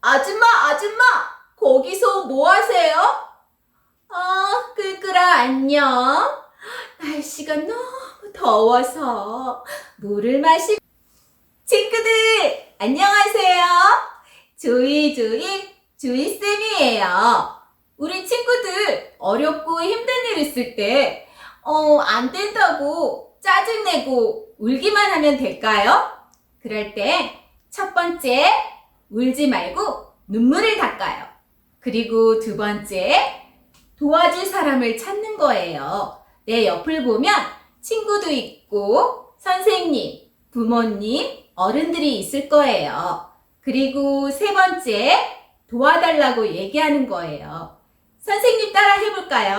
아줌마, 아줌마, 거기서 뭐 하세요? 어, 끌끌아, 안녕. 날씨가 너무 더워서 물을 마시고. 친구들, 안녕하세요. 조이조이, 주이쌤이에요. 우리 친구들, 어렵고 힘든 일 있을 때, 어, 안 된다고 짜증내고 울기만 하면 될까요? 그럴 때, 첫 번째, 울지 말고 눈물을 닦아요. 그리고 두 번째, 도와줄 사람을 찾는 거예요. 내 옆을 보면 친구도 있고, 선생님, 부모님, 어른들이 있을 거예요. 그리고 세 번째, 도와달라고 얘기하는 거예요. 선생님 따라 해볼까요?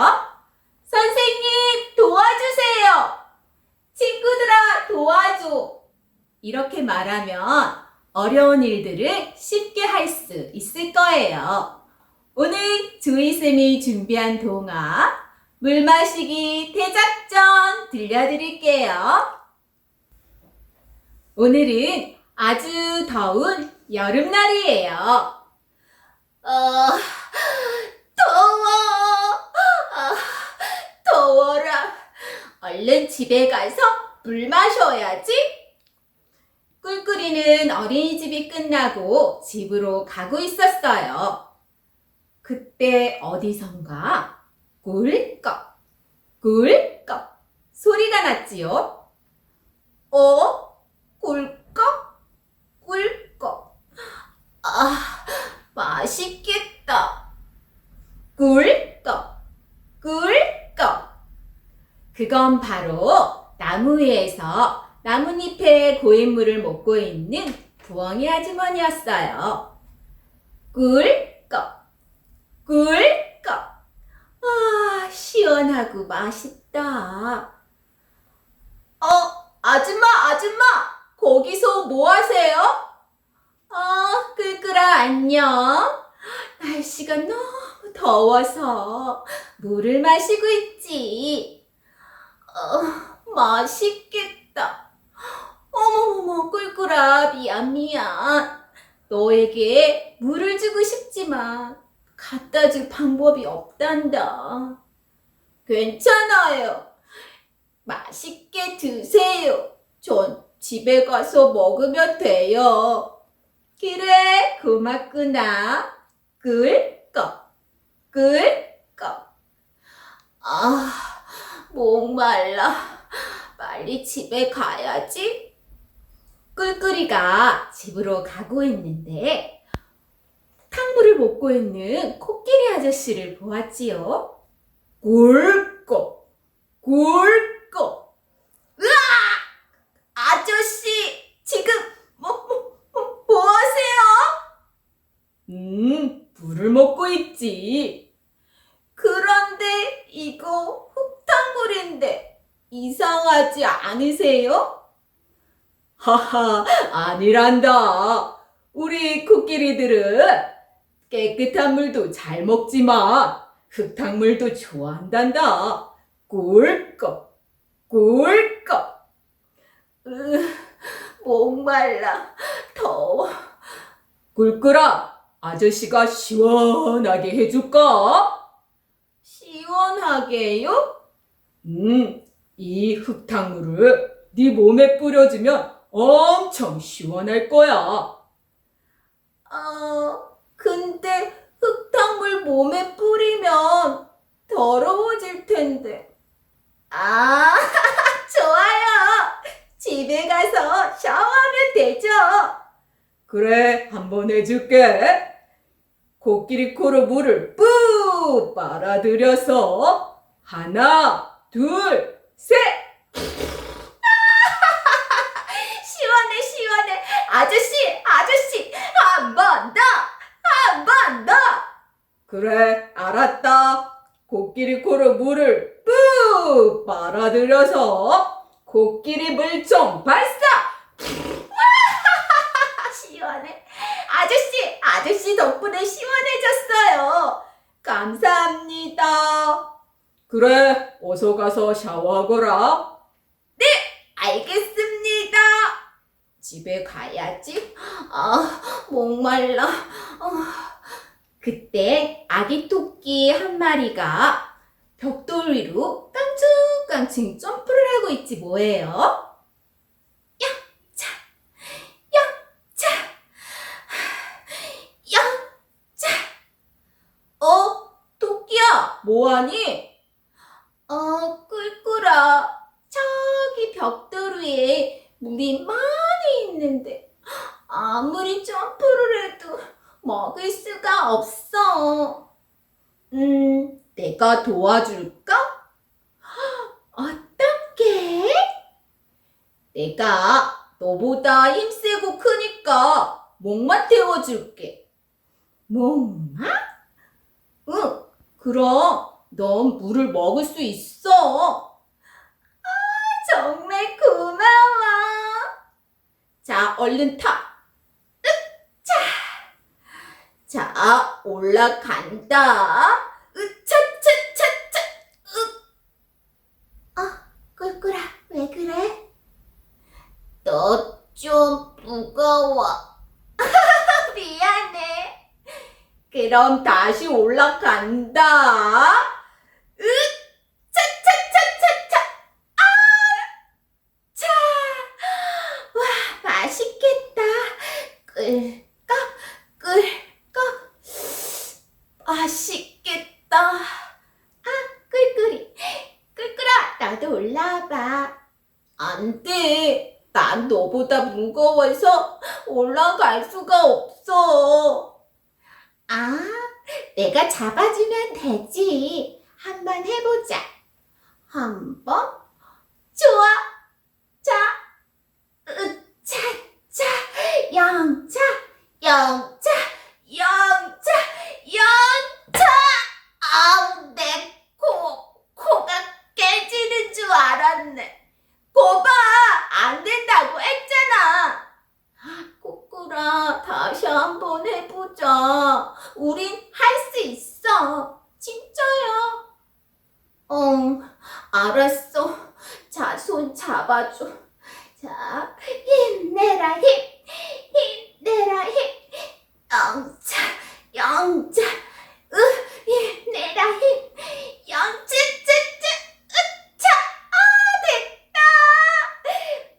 선생님, 도와주세요! 친구들아, 도와줘! 이렇게 말하면 어려운 일들을 쉽게 할 수 있을 거예요. 오늘 조이쌤이 준비한 동화, 물 마시기 대작전 들려드릴게요. 오늘은 아주 더운 여름날이에요. 어, 더워. 아, 더워라. 얼른 집에 가서 물 마셔야지. 꿀꿀이는 어린이집이 끝나고 집으로 가고 있었어요. 그때 어디선가 꿀꺽, 꿀꺽 소리가 났지요. 어? 꿀꺽? 꿀꺽. 아, 맛있겠다. 꿀꺽, 꿀꺽. 그건 바로 나무 위에서 나뭇잎에 고인물을 먹고 있는 부엉이 아주머니였어요. 꿀꺽, 꿀꺽. 아, 시원하고 맛있다. 어, 아줌마, 아줌마, 거기서 뭐 하세요? 어, 끌끌아, 안녕. 날씨가 너무 더워서 물을 마시고 있지. 어, 맛있겠다. 꿀꿀아, 미안, 미안. 너에게 물을 주고 싶지만 갖다 줄 방법이 없단다. 괜찮아요. 맛있게 드세요. 전 집에 가서 먹으면 돼요. 그래, 고맙구나. 꿀꺽, 꿀꺽. 아, 목말라. 빨리 집에 가야지. 꿀꿀이가 집으로 가고 있는데, 탕물을 먹고 있는 코끼리 아저씨를 보았지요. 꿀꺽, 꿀꺽. 으악! 아저씨, 지금 뭐, 뭐, 뭐, 뭐 하세요? 음, 물을 먹고 있지. 그런데 이거 흙탕물인데 이상하지 않으세요? 하하, 아니란다. 우리 코끼리들은 깨끗한 물도 잘 먹지만 흙탕물도 좋아한단다. 꿀꺽, 꿀꺽. 으, 목말라, 더워. 꿀꿀아, 아저씨가 시원하게 해줄까? 시원하게요? 음, 이 흙탕물을 네 몸에 뿌려주면 엄청 시원할 거야. 어, 근데 흙탕물 몸에 뿌리면 더러워질 텐데. 아, 좋아요. 집에 가서 샤워하면 되죠. 그래, 한번 해줄게. 코끼리 코로 물을 뿌 빨아들여서 하나, 둘, 셋. 아저씨, 아저씨, 한 번 더, 한 번 더. 그래, 알았다. 코끼리 코로 물을 뿌 빨아들여서 코끼리 물총 발사. 시원해. 아저씨, 아저씨 덕분에 시원해졌어요. 감사합니다. 그래, 어서 가서 샤워하거라. 네, 알겠습니다. 집에 가야지. 아, 목말라. 아. 그때 아기 토끼 한 마리가 벽돌 위로 깡충깡충 점프를 하고 있지 뭐예요? 어, 뭐하니? 어, 꿀꿀아. 저기 벽돌 위에 물이 있는데 아무리 점프를 해도 먹을 수가 없어. 음, 내가 도와줄까? 어떻게? 내가 너보다 힘세고 크니까 목만 태워줄게. 목마? 응, 그럼 넌 물을 먹을 수 있어. 정말 고마워. 자, 얼른 타. 으차. 자, 올라간다. 으차차차차. 으. 아, 꿀꿀아, 왜 그래? 너 좀 무거워. 미안해. 그럼 다시 올라간다. 으, 차차차차차. 차! 와, 맛있겠다. 꿀꺽, 꿀꺽. 맛있겠다. 아, 꿀꿀이. 꿀꿀아, 나도 올라와봐. 안 돼. 난 너보다 무거워서 올라갈 수가 없어. 아, 내가 잡아주면 되지. 한번 해보자. 한 번. 좋아. 자, 으 차, 차, 영차, 영차, 영차, 영차. 아우, 내 코, 코가 깨지는 줄 알았네. 거봐, 안 된다고 했잖아. 꼬꾸라, 다시 한번 해보자. 우린 할 수 있어. 진짜야. 응, 알았어. 자, 손 잡아줘. 자, 힘내라, 힘. 힘내라, 힘. 영차, 영차. 으, 힘내라, 힘. 영차차차. 으차. 아, 됐다.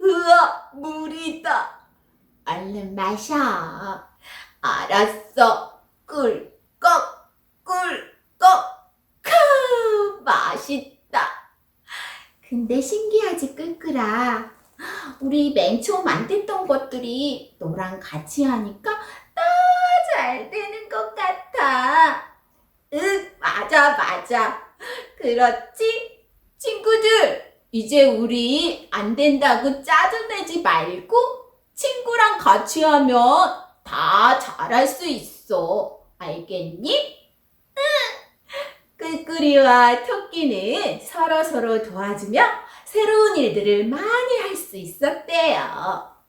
으아, 물이다. 얼른 마셔. 알았어. 꿀꺽, 꿀꺽. 크, 맛있다. 근데 신기하지, 꿀꿀아. 우리 맨 처음 안 됐던 것들이 너랑 같이 하니까 더 잘 되는 것 같아. 응, 맞아, 맞아. 그렇지? 친구들, 이제 우리 안 된다고 짜증내지 말고 친구랑 같이 하면 다 잘할 수 있어. 알겠니? 꿀꿀이와 토끼는 서로 서로 도와주며 새로운 일들을 많이 할 수 있었대요.